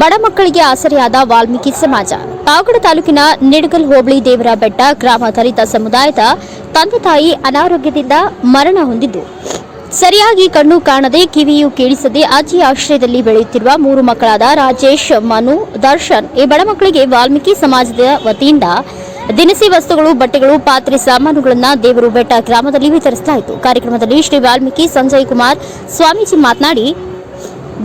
ಬಡ ಮಕ್ಕಳಿಗೆ ಆಸರೆಯಾದ ವಾಲ್ಮೀಕಿ ಸಮಾಜ. ಪಾವಗಡ ತಾಲೂಕಿನ ನಿಡಗಲ್ ಹೋಬಳಿ ದೇವರ ಬೆಟ್ಟ ಗ್ರಾಮ ದಲಿತ ಸಮುದಾಯದ ತಂದೆ ತಾಯಿ ಅನಾರೋಗ್ಯದಿಂದ ಮರಣ ಹೊಂದಿದ್ದು. ಸರಿಯಾಗಿ ಕಣ್ಣು ಕಾಣದೆ ಕಿವಿಯು ಕೇಳಿಸದೆ ಅಜ್ಜಿ ಆಶ್ರಯದಲ್ಲಿ ಬೆಳೆಯುತ್ತಿರುವ ಮೂರು ಮಕ್ಕಳಾದ ರಾಜೇಶ್, ಮನು, ದರ್ಶನ್ ಈ ಬಡ ಮಕ್ಕಳಿಗೆ ವಾಲ್ಮೀಕಿ ಸಮಾಜದ ವತಿಯಿಂದ ದಿನಸಿ ವಸ್ತುಗಳು, ಬಟ್ಟೆಗಳು, ಪಾತ್ರೆ, ಸಾಮಾನುಗಳನ್ನು ದೇವರು ಬೆಟ್ಟ ಗ್ರಾಮದಲ್ಲಿ ವಿತರಿಸಲಾಯಿತು. ಕಾರ್ಯಕ್ರಮದಲ್ಲಿ ಶ್ರೀ ವಾಲ್ಮೀಕಿ ಸಂಜಯ್ ಕುಮಾರ್ ಸ್ವಾಮೀಜಿ ಮಾತನಾಡಿ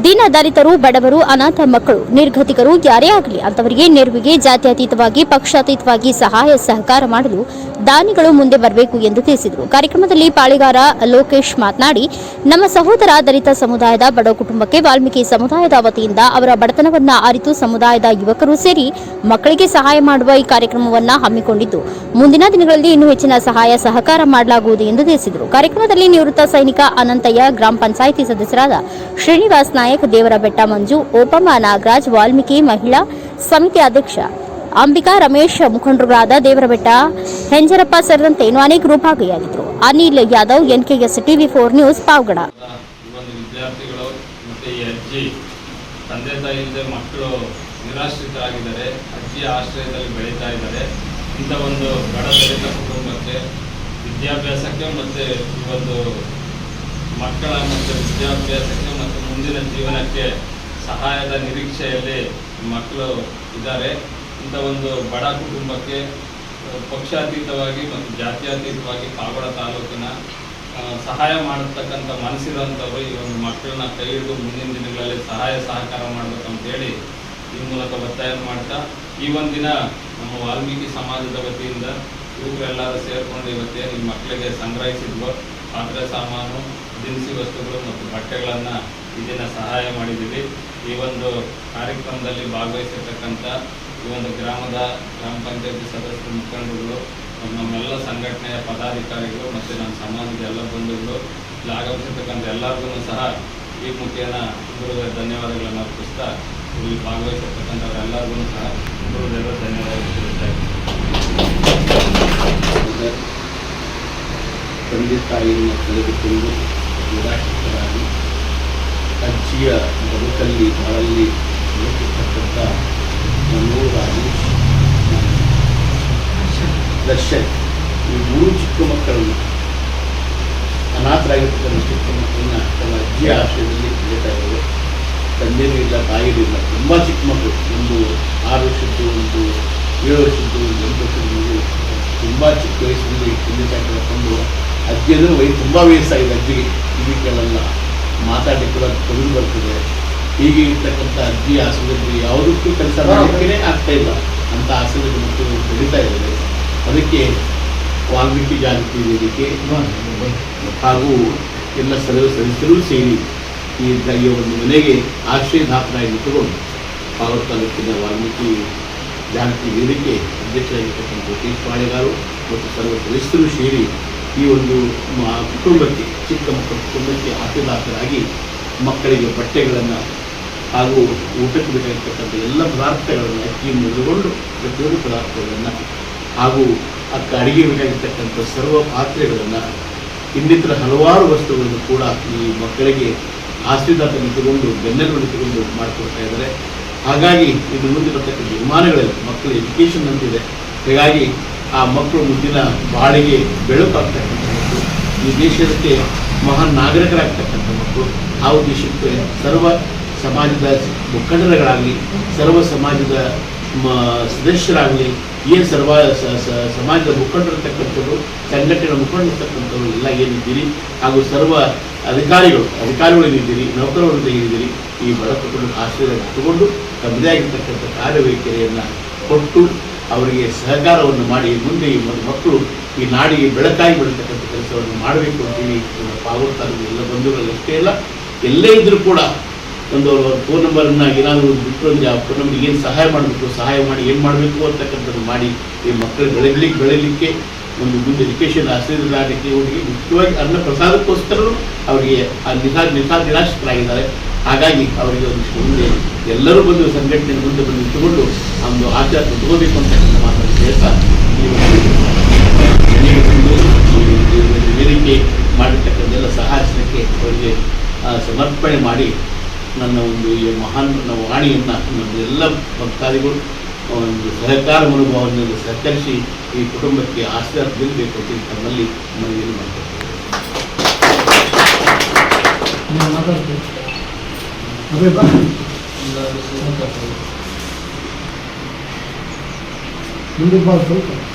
ದೀನ ದಲಿತರು, ಬಡವರು, ಅನಾಥ ಮಕ್ಕಳು, ನಿರ್ಗತಿಕರು ಯಾರೇ ಆಗಲಿ ಅಂತವರಿಗೆ ನೆರವಿಗೆ ಜಾತ್ಯತೀತವಾಗಿ, ಪಕ್ಷಾತೀತವಾಗಿ ಸಹಾಯ, ಸಹಕಾರ ಮಾಡಲು ದಾನಿಗಳು ಮುಂದೆ ಬರಬೇಕು ಎಂದು ತಿಳಿಸಿದರು. ಕಾರ್ಯಕ್ರಮದಲ್ಲಿ ಪಾಳಿಗಾರ ಲೋಕೇಶ್ ಮಾತನಾಡಿ, ನಮ್ಮ ಸಹೋದರ ದಲಿತ ಸಮುದಾಯದ ಬಡ ಕುಟುಂಬಕ್ಕೆ ವಾಲ್ಮೀಕಿ ಸಮುದಾಯದ ವತಿಯಿಂದ ಅವರ ಬಡತನವನ್ನು ಅರಿತು ಸಮುದಾಯದ ಯುವಕರು ಸೇರಿ ಮಕ್ಕಳಿಗೆ ಸಹಾಯ ಮಾಡುವ ಈ ಕಾರ್ಯಕ್ರಮವನ್ನು ಹಮ್ಮಿಕೊಂಡಿದ್ದು, ಮುಂದಿನ ದಿನಗಳಲ್ಲಿ ಇನ್ನೂ ಹೆಚ್ಚಿನ ಸಹಾಯ, ಸಹಕಾರ ಮಾಡಲಾಗುವುದು ಎಂದು ತಿಳಿಸಿದರು. ಕಾರ್ಯಕ್ರಮದಲ್ಲಿ ನಿವೃತ್ತ ಸೈನಿಕ ಅನಂತಯ್ಯ, ಗ್ರಾಮ ಪಂಚಾಯಿತಿ ಸದಸ್ಯರಾದ ಶ್ರೀನಿವಾಸ್ ನಾಯಕ್ ದೇವರ ಬೆಟ್ಟ ಮಂಜು ಓಪಮ್ಮ ನಾಗರಾಜ್, ವಾಲ್ಮೀಕಿ ಮಹಿಳಾ ಸಮಿತಿ ಅಧ್ಯಕ್ಷ, ಅಂಬಿಕಾ ರಮೇಶ್ ಮುಖಂಡರುಗಳಾದ ದೇವರಬೆಟ್ಟ, ಹೆಂಜರಪ್ಪ ಸೇರಿದಂತೆ ಇನ್ನೂ ಅನೇಕರು ಭಾಗಿಯಾಗಿದ್ದರು Anil Yadav, NKS TV four news Pavagada. ವಿದ್ಯಾರ್ಥಿಗಳು ಮತ್ತು ಅಜ್ಜಿ, ತಂದೆ ತಾಯಿಯಿಂದ ಮಕ್ಕಳು ನಿರಾಶ್ರಿತರಾಗಿದ್ದಾರೆ ಅಜ್ಜಿಯ ಆಶ್ರಯದಲ್ಲಿ ಬೆಳೀತಾ ಇದ್ದಾರೆ. ಇಂಥ ಒಂದು ಬಡ ದಲಿತ ಕುಟುಂಬಕ್ಕೆ ವಿದ್ಯಾಭ್ಯಾಸಕ್ಕೆ ಮತ್ತು ಒಂದು ಮಕ್ಕಳ ಮತ್ತು ವಿದ್ಯಾಭ್ಯಾಸಕ್ಕೆ ಮತ್ತು ಮುಂದಿನ ಜೀವನಕ್ಕೆ ಸಹಾಯದ ನಿರೀಕ್ಷೆಯಲ್ಲಿ ಮಕ್ಕಳು ಇದ್ದಾರೆ. ಇಂಥ ಒಂದು ಬಡ ಕುಟುಂಬಕ್ಕೆ ಪಕ್ಷಾತೀತವಾಗಿ ಮತ್ತು ಜಾತ್ಯತೀತವಾಗಿ ಪಾವಗಡ ತಾಲೂಕಿನ ಸಹಾಯ ಮಾಡತಕ್ಕಂಥ ಮನಸ್ಸಿರುವಂಥವ್ರು ಈ ಒಂದು ಮಕ್ಕಳನ್ನ ಕೈ ಹಿಡಿದು ಮುಂದಿನ ದಿನಗಳಲ್ಲಿ ಸಹಾಯ ಸಹಕಾರ ಮಾಡಬೇಕಂತೇಳಿ ಈ ಮೂಲಕ ಒತ್ತಾಯ ಮಾಡ್ತಾ, ಈ ಒಂದಿನ ನಮ್ಮ ವಾಲ್ಮೀಕಿ ಸಮಾಜದ ವತಿಯಿಂದ ಯುವಕರೆಲ್ಲರೂ ಸೇರಿಕೊಂಡು ಇವತ್ತೇನು ಈ ಮಕ್ಕಳಿಗೆ ಸಂಗ್ರಹಿಸಿದ್ವೋ ಪಾತ್ರೆ ಸಾಮಾನು, ದಿನಸಿ ವಸ್ತುಗಳು ಮತ್ತು ಬಟ್ಟೆಗಳನ್ನು ಇದನ್ನು ಸಹಾಯ ಮಾಡಿದ್ದೀವಿ. ಈ ಒಂದು ಕಾರ್ಯಕ್ರಮದಲ್ಲಿ ಭಾಗವಹಿಸಿರ್ತಕ್ಕಂಥ ಈ ಒಂದು ಗ್ರಾಮದ ಗ್ರಾಮ ಪಂಚಾಯತಿ ಸದಸ್ಯರು ಮುಖಂಡರುಗಳು ನಮ್ಮೆಲ್ಲ ಸಂಘಟನೆಯ ಪದಾಧಿಕಾರಿಗಳು ಮತ್ತು ನಮ್ಮ ಸಮಾಜದ ಎಲ್ಲ ಬಂಧುಗಳು, ಇಲ್ಲಿ ಆಗಮಿಸಿರ್ತಕ್ಕಂಥ ಎಲ್ಲರಿಗೂ ಸಹ ಈ ಮುಖೇನ ಗುರುಗಳ ಧನ್ಯವಾದಗಳನ್ನು ಅರ್ಪಿಸ್ತಾ ಇಲ್ಲಿ ಭಾಗವಹಿಸಿರ್ತಕ್ಕಂಥವ್ರೆಲ್ಲರಿಗೂ ಸಹ ಗುರುದೇವರ ಧನ್ಯವಾದಗಳು ತಿಳಿಸ್ತಾ ತಂದೆ ತಾಯಿಯನ್ನು ಕಳೆದುಕೊಂಡು ನಿರಾಶ್ರಿತರಾಗಿ ಅಜ್ಜಿಯ ಬದುಕಲ್ಲಿ ಬಾಳಲ್ಲಿ ಬದುಕಿರ್ತಕ್ಕಂಥ ಮನೋ ರಾಜೇಶ್ ದರ್ಶನ್. ಈ ಮೂರು ಚಿಕ್ಕ ಮಕ್ಕಳನ್ನು ಅನಾಥರಾಗಿರ್ತಕ್ಕಂಥ ಚಿಕ್ಕ ಮಕ್ಕಳನ್ನ ತಮ್ಮ ಅಜ್ಜಿಯ ಆಶ್ರಯದಲ್ಲಿ ಕಳೀತಾ ಇದ್ದಾರೆ. ತಂದೆಯೂ ಇಲ್ಲ ತಾಯಿಯೂ ಇಲ್ಲ. ತುಂಬ ಚಿಕ್ಕ ಮಕ್ಕಳು. ಒಂದು ಆರು ವರ್ಷದ್ದು, ಒಂದು ಏಳು ವರ್ಷದ್ದು, ಒಂದು ಎಂಟು ವರ್ಷದ ಮಗು ತುಂಬ ಚಿಕ್ಕ ವಯಸ್ಸಿನಲ್ಲಿ ತಂದೆ ತಾಯಿ ಕಳ್ಕೊಂಡು ಅಜ್ಜಿ ಅಂದರೆ ವಯಸ್ಸು ತುಂಬ ವಯಸ್ಸಾಗಿದೆ ಅಜ್ಜಿಗೆ ಈ ಕೇಳಲ್ಲ ಮಾತಾಡಲಿಕ್ಕೆ ಕೂಡ ತೊಂದರೆ ಬರ್ತದೆ. ಹೀಗೆ ಇರ್ತಕ್ಕಂಥ ಅಜ್ಜಿ ಆಸನದಲ್ಲಿ ಯಾವುದಕ್ಕೂ ಕೆಲಸ ಮಾಡಲಿಕ್ಕೆ ಆಗ್ತಾ ಇಲ್ಲ. ಅಂತ ಆಸನದ ಮಕ್ಕಳು ಬೆಳೀತಾ ಇದ್ದಾರೆ. ಅದಕ್ಕೆ ವಾಲ್ಮೀಕಿ ಜಾಗೃತಿ ವೇದಿಕೆ ಹಾಗೂ ಎಲ್ಲ ಸರ್ವ ಸದಸ್ಯರು ಸೇರಿ ಈ ಒಂದು ಮನೆಗೆ ಆಶ್ರಯದಾತರಾಗಿ ತಗೊಂಡು ಪಾವರ್ ತಾಲೂಕಿನ ವಾಲ್ಮೀಕಿ ಜಾಗೃತಿ ವೇದಿಕೆ ಅಧ್ಯಕ್ಷರಾಗಿರ್ತಕ್ಕಂಥ ಸತೀಶ್ ಪಾಳೆಗಾರು ಮತ್ತು ಸರ್ವ ಸದಸ್ಯರು ಸೇರಿ ಈ ಒಂದು ಕುಟುಂಬಕ್ಕೆ, ಚಿಕ್ಕ ಮಕ್ಕಳ ಕುಟುಂಬಕ್ಕೆ ಆಶೀರ್ದಾತರಾಗಿ ಮಕ್ಕಳಿಗೆ ಬಟ್ಟೆಗಳನ್ನು ಹಾಗೂ ಊಟಕ್ಕೆ ಬೇಕಾಗಿರ್ತಕ್ಕಂಥ ಎಲ್ಲ ಪದಾರ್ಥಗಳನ್ನು ಅಕ್ಕಿ ಹಿಡಿದುಕೊಂಡು ಪ್ರತಿಯೊಂದು ಪದಾರ್ಥಗಳನ್ನು ಹಾಗೂ ಅಕ್ಕ ಅಡಿಗೆ ಬೇಕಾಗಿರ್ತಕ್ಕಂಥ ಸರ್ವ ಪಾತ್ರೆಗಳನ್ನು ಇನ್ನಿತರ ಹಲವಾರು ವಸ್ತುಗಳನ್ನು ಕೂಡ ಈ ಮಕ್ಕಳಿಗೆ ಆಶೀರ್ವಾದ ನಿಂತುಕೊಂಡು ಬೆನ್ನೆಲುಬು ನಿಂತುಕೊಂಡು ಮಾಡಿಕೊಡ್ತಾ ಇದ್ದಾರೆ. ಹಾಗಾಗಿ ಇದು ಮುಂದೆ ಬರ್ತಕ್ಕಂಥ ವಿಮಾನಗಳಲ್ಲಿ ಮಕ್ಕಳ ಎಜುಕೇಷನ್ ಅಂತಿದೆ ಹೀಗಾಗಿ ಆ ಮಕ್ಕಳು ಮುಂದಿನ ಬಾಳಿಗೆ ಬೆಳಕಾಗ್ತಕ್ಕಂಥ ಮಕ್ಕಳು, ಈ ದೇಶಕ್ಕೆ ಮಹಾನ್ ನಾಗರಿಕರಾಗ್ತಕ್ಕಂಥ ಮಕ್ಕಳು, ಆ ಉದ್ದೇಶಕ್ಕೆ ಸರ್ವ ಸಮಾಜದ ಮುಖಂಡರುಗಳಾಗಲಿ, ಸರ್ವ ಸಮಾಜದ ಸದಸ್ಯರಾಗಲಿ, ಏನು ಸರ್ವ ಸಮಾಜದ ಮುಖಂಡರಿರ್ತಕ್ಕಂಥವ್ರು ಸಂಘಟನೆ ಮುಖಂಡರಿರ್ತಕ್ಕಂಥವ್ರು ಎಲ್ಲ ಏನಿದ್ದೀರಿ, ಹಾಗೂ ಸರ್ವ ಅಧಿಕಾರಿಗಳು ಅಧಿಕಾರಿಗಳು ಏನಿದ್ದೀರಿ, ನೌಕರರು ಏನಿದ್ದೀರಿ, ಈ ಬಡ ಆಶ್ರಯ ತಗೊಂಡು ತಮ್ಮದೇ ಆಗಿರ್ತಕ್ಕಂಥ ಕಾರ್ಯವೈಖರಿಯನ್ನು ಕೊಟ್ಟು ಅವರಿಗೆ ಸಹಕಾರವನ್ನು ಮಾಡಿ ಮುಂದೆ ಈ ಮಕ್ಕಳು ಈ ನಾಡಿಗೆ ಬೆಳಕಾಗಿ ಬಿಡತಕ್ಕಂಥ ಕೆಲಸವನ್ನು ಮಾಡಬೇಕು ಅಂತೇಳಿ ಪಾವರ್ ಎಲ್ಲ ಬಂಧುಗಳು ಅಷ್ಟೇ ಇಲ್ಲ ಎಲ್ಲೇ ಇದ್ದರೂ ಕೂಡ ಒಂದು ಫೋನ್ ನಂಬರನ್ನು ಏನಾದರೂ ಬಿಟ್ಟು ಅಂದರೆ ಆ ಫೋನ್ ನಂಬರ್ಗೆ ಏನು ಸಹಾಯ ಮಾಡಬೇಕು, ಸಹಾಯ ಮಾಡಿ ಏನು ಮಾಡಬೇಕು ಅಂತಕ್ಕಂಥದ್ದು ಮಾಡಿ ಈ ಮಕ್ಕಳು ಬೆಳೆಯಲಿಕ್ಕೆ ಬೆಳೆಯಲಿಕ್ಕೆ ಒಂದು ಮುಂದೆ ಎಜುಕೇಷನ್ ಆಶ್ರಯದಾಗಲಿಕ್ಕೆ ಅವರಿಗೆ ಮುಖ್ಯವಾಗಿ ಅನ್ನ ಪ್ರಸಾದಕ್ಕೋಸ್ಕರ ಅವರಿಗೆ ಆ ನಿಧಾ ನಿಧಾ ನಿರಾಶ್ರಿತರಾಗಿದ್ದಾರೆ. ಹಾಗಾಗಿ ಅವರಿಗೆ ಒಂದಿಷ್ಟು ಮುಂದೆ ಎಲ್ಲರೂ ಬಂದು ಸಂಘಟನೆ ಮುಂದೆ ಬಂದು ಆ ಒಂದು ಆಧ್ಯಾತ್ಮ ತಗೋಬೇಕು ಅಂತಕ್ಕಂಥ ಮಾತನ್ನು ಹೇಳ್ತಾ ವೇದಿಕೆ ಮಾಡಿರ್ತಕ್ಕಂಥ ಎಲ್ಲ ಸಹಾಯಕ್ಕೆ ಅವರಿಗೆ ಸಮರ್ಪಣೆ ಮಾಡಿ ನನ್ನ ಒಂದು ಈ ಮಹಾನ್ ನನ್ನ ವಾಣಿಯನ್ನು ನಮ್ಮ ಎಲ್ಲ ಭಕ್ತಾದಿಗಳು ಒಂದು ಸಹಕಾರ ಮನೋಭಾವನೆಯನ್ನು ಸಹಕರಿಸಿ ಈ ಕುಟುಂಬಕ್ಕೆ ಆಶೀರ್ವಾದ ಬೀಳಬೇಕು ಅಂತ ತಮ್ಮಲ್ಲಿ ಮನವಿಯನ್ನು ಮಾಡ್ತಾರೆ Novembro? Não, não sei. Não.